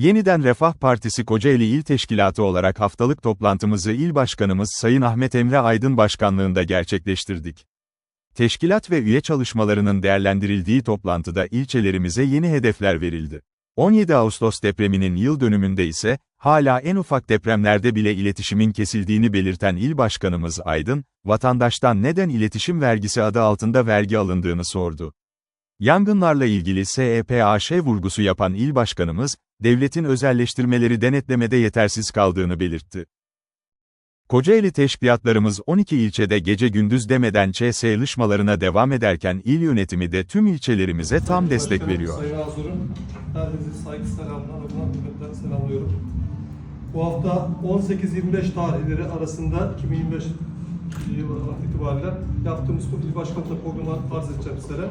Yeniden Refah Partisi Kocaeli İl Teşkilatı olarak haftalık toplantımızı İl Başkanımız Sayın Ahmet Emre Aydın Başkanlığında gerçekleştirdik. Teşkilat ve üye çalışmalarının değerlendirildiği toplantıda ilçelerimize yeni hedefler verildi. 17 Ağustos depreminin yıl dönümünde ise, hala en ufak depremlerde bile iletişimin kesildiğini belirten İl Başkanımız Aydın, vatandaştan neden iletişim vergisi adı altında vergi alındığını sordu. Yangınlarla ilgili SEPAŞ vurgusu yapan İl Başkanımız, devletin özelleştirmeleri denetlemede yetersiz kaldığını belirtti. Kocaeli teşkilatlarımız 12 ilçede gece gündüz demeden ÇS çalışmalarına devam ederken il yönetimi de tüm ilçelerimize tam destek veriyor. Sayın Azur'um, herkese saygı selamlar, hürmetlerini selamlıyorum. Bu hafta 18-25 tarihleri arasında 2025 yılı itibariyle yaptığımız bu il başkanlığı programı arz edeceğim sizlere.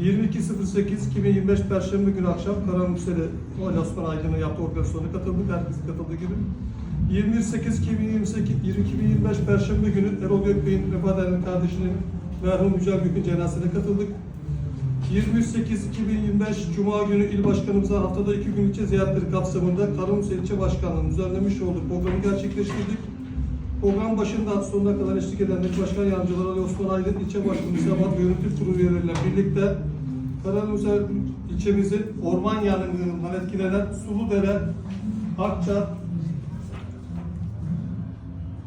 22.08.2025 Perşembe günü akşam Karamürseli Ali Osman Aydın'ın yaptığı organizasyona katıldık. Herkesin katıldığı gibi. 21.8.2028 Perşembe günü Erol Gökbey'in vefat eden kardeşinin merhum Yücel Gök'ün cenazesine katıldık. 23.8.2025 Cuma günü il başkanımıza haftada iki gün ilçe ziyaretleri kapsamında Karamus ilçe başkanlığının düzenlemiş olduğu programı gerçekleştirdik. Program başından sonuna kadar eşlik eden il başkan yardımcıları Ali Osman Aydın, ilçe başkanı Sabat ve yönetim kurulu üyeleriyle birlikte Karamus ilçemizi orman yangınlarından etkilenen Suludere, Akça,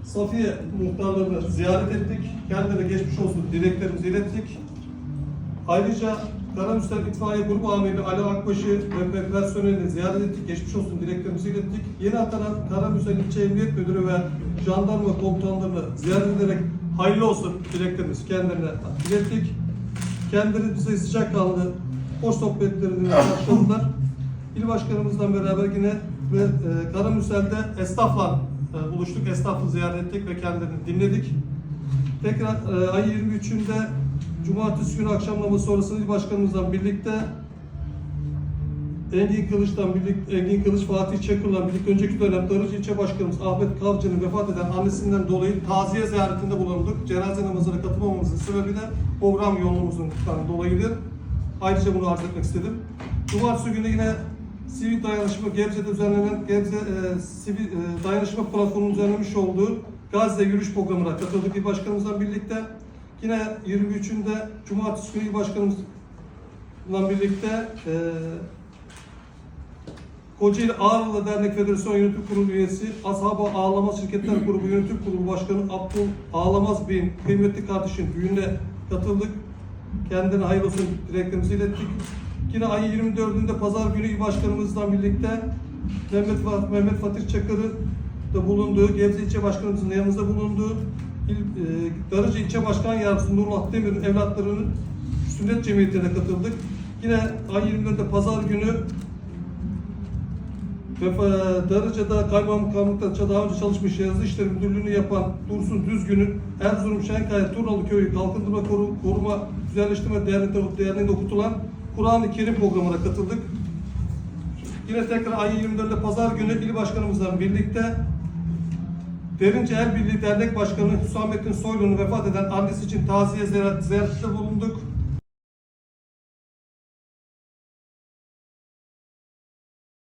Safiye muhtarlarını ziyaret ettik. Kendilerine geçmiş olsun dileklerimizi ilettik. Ayrıca Karamürsel İtfaiye Grubu Amiri Ali Akbaş'ı ve personelini ziyaret ettik. Geçmiş olsun dileklerimizi ilettik. Yeni atanan Karamürsel İlçe Emniyet Müdürü ve jandarma komutanlarını ziyaret ederek hayırlı olsun dileklerimizi kendilerine ilettik. Kendileri bize sıcakkanlı hoş sohbetlerini karşıladılar. İl Başkanımızla beraber yine ve e, Karamürsel'de esnafla e, buluştuk. Esnafı ziyaret ettik ve kendilerini dinledik. Tekrar e, ay 23'ünde Cumartesi günü akşam namazı sonrasında il başkanımızla birlikte Engin Kılıç'tan birlikte Engin Kılıç Fatih Çakır'la birlikte önceki dönem Darıcı ilçe başkanımız Ahmet Kavcı'nın vefat eden annesinden dolayı taziye ziyaretinde bulunduk. Cenaze namazına katılmamamızın sebebi de program yoğunluğumuzun dolayıdır. Ayrıca bunu arz etmek istedim. Cumartesi günü yine sivil dayanışma Gebze'de düzenlenen Gebze e, sivil e, dayanışma platformunun düzenlemiş olduğu Gazze yürüyüş programına katıldık il başkanımızla birlikte. Yine 23'ünde Cumartesi günü başkanımızla birlikte e, Kocaeli Ağrılı Dernek Federasyon Yönetim Kurulu üyesi Ashab-ı Ağlamaz Şirketler Grubu Yönetim Kurulu Başkanı Abdul Ağlamaz Bey'in kıymetli kardeşin düğününe katıldık. Kendine hayırlı olsun dileklerimizi ilettik. Yine ayın 24'ünde Pazar günü il başkanımızla birlikte Mehmet, Mehmet Fatih Çakır'ı da bulunduğu, Gebze ilçe başkanımızın da yanımızda bulunduğu İl, e, Darıcı ilçe başkan yardımcısı Nurullah Demir'in evlatlarının sünnet cemiyetine katıldık. Yine ay 24'de Pazar günü ve Darıca'da kaymakamlıkta daha önce çalışmış yazı işleri müdürlüğünü yapan Dursun Düzgün'ün Erzurum Şenkaya Turnalı Köyü Kalkındırma Koru- Koruma Güzelleştirme Derneği'nde, Derneği'nde okutulan Kur'an-ı Kerim programına katıldık. Yine tekrar ayın 24'de Pazar günü il başkanımızla birlikte Derince El Birliği Dernek Başkanı Hüsamettin Soylu'nun vefat eden annesi için taziye ziyaret, ziyaretinde bulunduk.